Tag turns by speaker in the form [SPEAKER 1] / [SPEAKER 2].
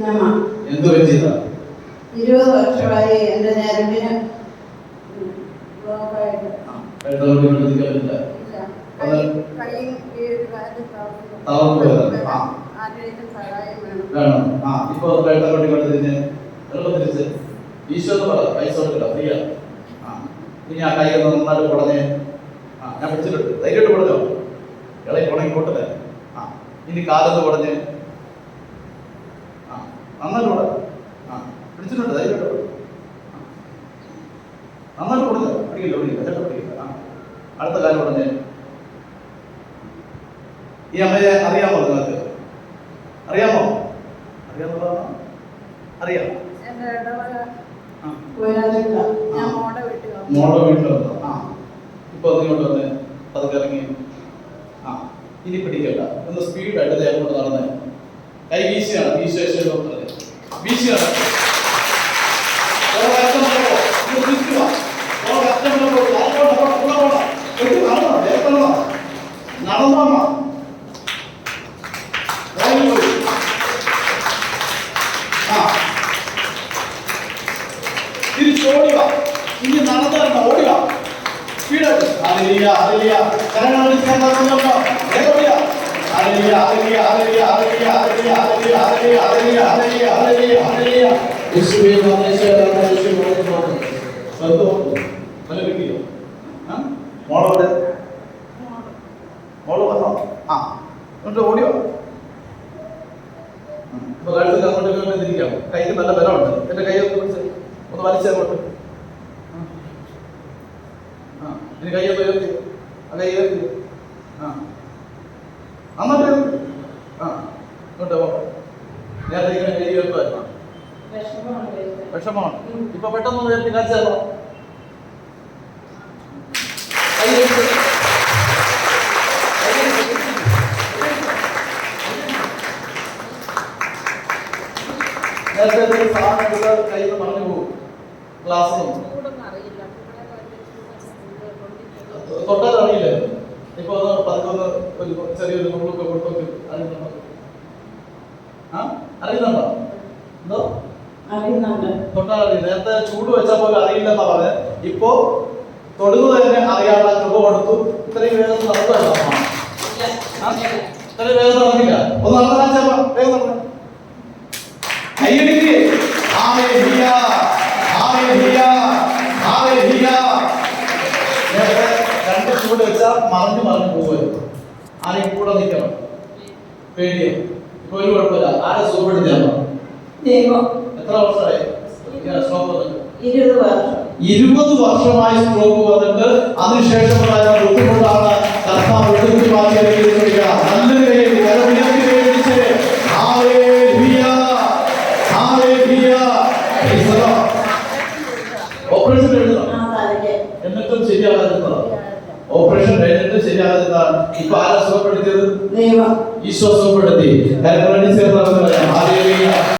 [SPEAKER 1] എന്ത് പറ്റിയതാ
[SPEAKER 2] ഇരുപത് വർഷമായി എന്റെ ഞരമ്പിന്
[SPEAKER 1] ഈശോ പൈസ കൊടുക്കില്ല ഫ്രീയാ ഇനി ആ കൈ നന്നായിട്ട് കുടഞ്ഞേ ആ ഞാൻ വെച്ചിട്ടുണ്ട് ധൈര്യമായിട്ട് കുടഞ്ഞോ ഇളയിൽ കുടങ്ങി കൂട്ടല്ലേ ആ ഇനി കാലത്ത് കുടഞ്ഞ് നന്നായിട്ട് ആ പിടിച്ചിട്ടുണ്ട് ധൈര്യമായിട്ട്. നന്നായിട്ട് കുടഞ്ഞോ പിടിക്കില്ല പിടിക്കില്ല ചേട്ടാ പിടിക്കില്ല. ആ അടുത്ത കാലം ഉടനെ ഈ അമ്മയെ അറിയാമോ നിങ്ങൾക്ക്? അറിയാമോ? അറിയാമോ അറിയാം.
[SPEAKER 2] ഞാൻ വീട്ടിൽ വന്നു.
[SPEAKER 1] ആ. ഇപ്പൊ അതിങ്ങോട്ട് വന്ന് പതുക്കെ ഇറങ്ങി. ആ. ഇനി പിടിക്കണ്ട. ഒന്ന് സ്പീഡായിട്ട് അങ്ങോട്ട് നടന്നേ. ಕೈ ಬೀಸಿ ಬೀಸಿ ಹೋಗ್ತದೆ ಬೀಸಿ തിരിച്ച് ഓടുക ഇനി നടന്നറിഞ്ഞ ഓടുക സ്പീഡ് അതിലിയ അതിലിയ കരങ്ങൾ യേശുവേ നന്ദി യേശുവേ നന്ദി സ്വന്തം നല്ല കിട്ടിയോ മോളോടെ മോൾ വന്നോ ആ എന്നിട്ട് ഓടിയോ ഇപ്പൊ കഴുത്തിൽ അങ്ങോട്ട് ഇങ്ങോട്ട് തിരിക്കാം കൈക്ക് നല്ല ബലമുണ്ട് എന്റെ കൈ ഒന്ന് പിടിച്ച് ഒന്ന് വലിച്ചങ്ങോട്ട് ആ ഇനി കൈ ഒന്ന് ഉയർത്തി ആ കൈ ഉയർത്തി ആ അന്നത്തെ ആ ഇങ്ങോട്ട് പോ നേരത്തെ ഇങ്ങനെ
[SPEAKER 2] എഴുതി വെക്കുമായിരുന്നു
[SPEAKER 1] വിഷമമാണ് ഇപ്പൊ പെട്ടെന്ന് ഉയർത്തി കാണിച്ചോ നേരത്തെ സാധനം കയ്യിൽ പറഞ്ഞു പോകും. ക്ലാസ്
[SPEAKER 2] തൊട്ടത് അറിയില്ല.
[SPEAKER 1] ഇപ്പൊ ഒന്ന് ഒരു ചെറിയൊരു നുള്ളൊക്കെ കൊടുത്തൊക്കെ അറിയുന്നുണ്ടോ? ആ? അറിയുന്നുണ്ടോ? എന്തോ? തൊട്ടാൽ നേരത്തെ ചൂട് വെച്ചാൽ പോലും അറിയില്ലെന്നാ പറഞ്ഞത് ഇപ്പോ തൊടുന്നത് തന്നെ അറിയാനുള്ള കൃപ കൊടുത്തു ഇത്രയും ചൂട് മറഞ്ഞു മറിഞ്ഞു പോകുമായിരുന്നു ആരെയും കൂടെ നിൽക്കണം. പേടിയോ. ഇപ്പൊ ഒരു കുഴപ്പമില്ല. ആരെ സുഖപ്പെടുത്തിയാണോ എത്ര വർഷമായി? സ്ട്രോക്ക്
[SPEAKER 2] ഇരുപത് വർഷം.
[SPEAKER 1] ഇരുപത് വർഷമായി സ്ട്രോക്ക് വന്നിട്ട് അതിനുശേഷം ബുദ്ധിമുട്ടാണ് കർത്താവ് എടുത്തു മാറ്റിയിരിക്കുക ശരിയാകുന്ന ഇപ്പൊ ആരാ സുഖപ്പെടുത്തിയത്? ഈശോ സുഖപ്പെടുത്തി. കരങ്ങളിൽ ചേർന്നാണെന്ന്